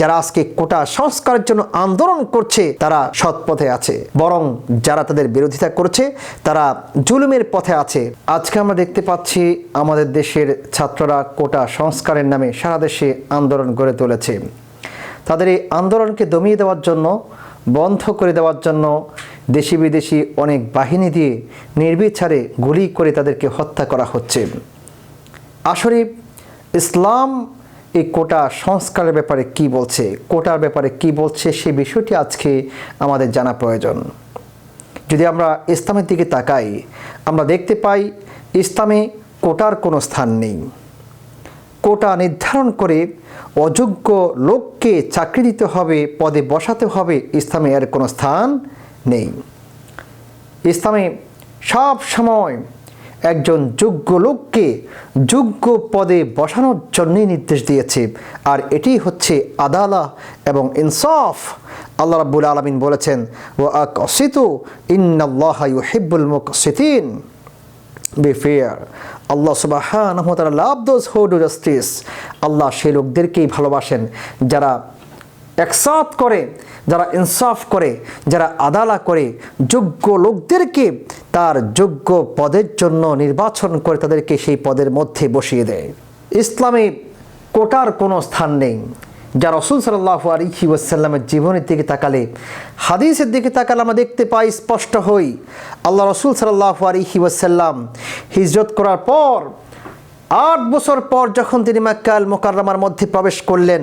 যারা আজকে কোটা সংস্কারের জন্য আন্দোলন করছে, তারা সৎ পথে আছে। বরং যারা তাদের বিরোধিতা করছে, তারা জুলুমের পথে আছে। আজকে আমরা দেখতে পাচ্ছি, আমাদের দেশের ছাত্ররা কোটা সংস্কারের নামে সারা দেশে আন্দোলন গড়ে তুলেছে। তাদের এই আন্দোলনকে দমিয়ে দেওয়ার জন্য, বন্ধ করে দেওয়ার জন্য দেশি বিদেশি অনেক বাহিনী দিয়ে নির্বিচারে গুলি করে তাদেরকে হত্যা করা হচ্ছে। আসলে ইসলাম এই কোটা সংস্কারের ব্যাপারে কি বলছে, কোটার ব্যাপারে কি বলছে, সে বিষয়টি আজকে আমাদের জানা প্রয়োজন। যদি আমরা ইসলামের দিকে তাকাই, আমরা দেখতে পাই ইসলামে কোটার কোনো স্থান নেই। কোটা নির্ধারণ করে অযোগ্য লোককে চাকরি দিতে হবে, পদে বসাতে হবে, ইসলামে এর কোনো স্থান নেই। ইসলামে সব সময় একজন যোগ্য লোককে যোগ্য পদে বসানোর জন্যই নির্দেশ দিয়েছে। আর এটি হচ্ছে আদালা এবং ইনসাফ। আল্লাহ রাব্বুল আলমিন বলেছেন ও আকসিতু ইন্নাল্লাহ ইউহিব্বুল মুকসিতিন be fair. আল্লাহ সুবাহান love those who do justice. আল্লাহ সেই লোকদেরকেই ভালোবাসেন যারা একসাথ করে, যারা ইনসাফ করে, যারা আদালা করে, যোগ্য লোকদেরকে তার যোগ্য পদের জন্য নির্বাচন করে তাদেরকে সেই পদের মধ্যে বসিয়ে দেয়। ইসলামে কোটার কোনো স্থান নেই। যা রসুল সাল্লাহ আলিহি ওয়াসাল্লামের জীবনের দিকে তাকালে, হাদিসের দিকে তাকালে আমরা দেখতে পাই, স্পষ্ট হই, আল্লাহ রসুল সাল্লাহ আলিহি ওয়াসাল্লাম হিজরত করার পর আট বছর পর যখন তিনি মাক্কাল মোকাররমার মধ্যে প্রবেশ করলেন,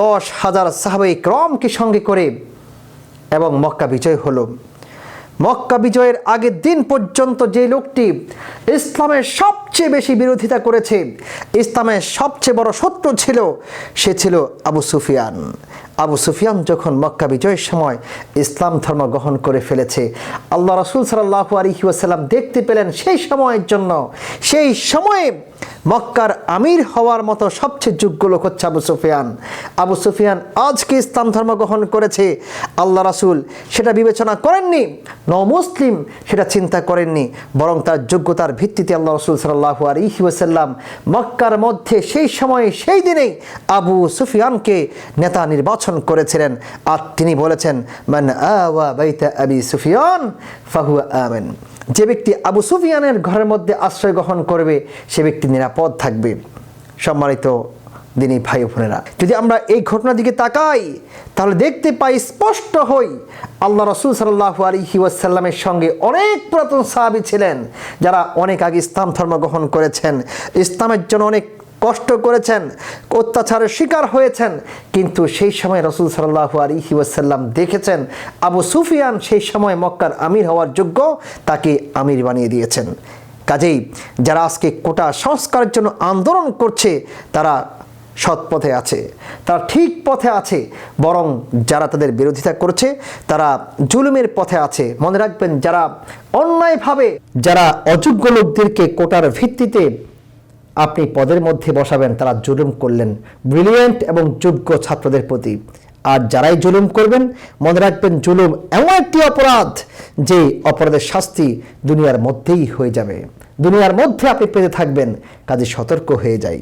দশ হাজার সাহাবাই ক্রমকে সঙ্গে করে এবং মক্কা বিজয় হলো। মক্কা বিজয়ের আগের দিন পর্যন্ত যে লোকটি ইসলামের সবচেয়ে বেশি বিরোধিতা করেছে, ইসলামের সবচেয়ে বড় শত্রু ছিল, সে ছিল আবু সুফিয়ান। আবু সুফিয়ান যখন মক্কা বিজয়ের সময় ইসলাম ধর্ম গ্রহণ করে ফেলেছে, আল্লাহ রসুল সাল্লাহ আলহি ওয়াসাল্লাম দেখতে পেলেন সেই সময়ের জন্য, সেই সময়ে মক্কার আমির হওয়ার মতো সবচেয়ে যোগ্য লোক হচ্ছে আবু সুফিয়ান। আবু সুফিয়ান আজকে ইসলাম ধর্ম গ্রহণ করেছে, আল্লাহ রাসুল সেটা বিবেচনা করেননি, ন মুসলিম সেটা চিন্তা করেননি, বরং তার যোগ্যতার ভিত্তিতে আল্লাহ রসুল সাল্লাহ আলহি ওসাল্লাম মক্কার মধ্যে সেই সময়ে, সেই দিনেই আবু সুফিয়ানকে নেতা নির্বাচন করেছিলেন। আর তিনি বলেছেন, মান আওয়া বাইতা আবি সুফিয়ান, ফাহুয়া আমেন। যে ব্যক্তি আবু সুফিয়ানের ঘরের মধ্যে আশ্রয় গ্রহণ করবে, সে ব্যক্তি নিরাপদ থাকবে। সম্মানিত দিনী ভাই বোনেরা, যদি আমরা এই ঘটনার দিকে তাকাই, তাহলে দেখতে পাই, স্পষ্ট হই, আল্লাহ রসুল সাল্লাহ আলহি ওয়াসাল্লামের সঙ্গে অনেক পুরাতন সাহাবি ছিলেন, যারা অনেক আগে ইসলাম ধর্ম গ্রহণ করেছেন। ইসলামের জন্য অনেক কষ্ট করেছেন, অত্যাচারের শিকার হয়েছেন, কিন্তু সেই সময় রসুল সাল্লাহ আলহি ওয়াসাল্লাম দেখেছেন, আবু সুফিয়ান সেই সময় মক্কার আমির হওয়ার যোগ্য, তাকে আমির বানিয়ে দিয়েছেন। কাজেই যারা আজকে কোটা সংস্কারের জন্য আন্দোলন করছে, তারা সৎ পথে আছে, তারা ঠিক পথে আছে, বরং যারা তাদের বিরোধিতা করছে, তারা জুলুমের পথে আছে। মনে রাখবেন, যারা অন্যায়ভাবে, যারা অযোগ্য লোকদেরকে কোটার ভিত্তিতে আপনি পদের মধ্যে বসাবেন, তারা জুলুম করলেন। ব্রিলিয়েন্ট এবং যোগ্য ছাত্রদের প্রতি। আর যারাই জুলুম করবেন, মনে রাখবেন জুলুম এমন একটি অপরাধ যে অপরাধের শাস্তি দুনিয়ার মধ্যেই হয়ে যাবে। দুনিয়ার মধ্যে আপনি পেতে থাকবেন, কাজে সতর্ক হয়ে যায়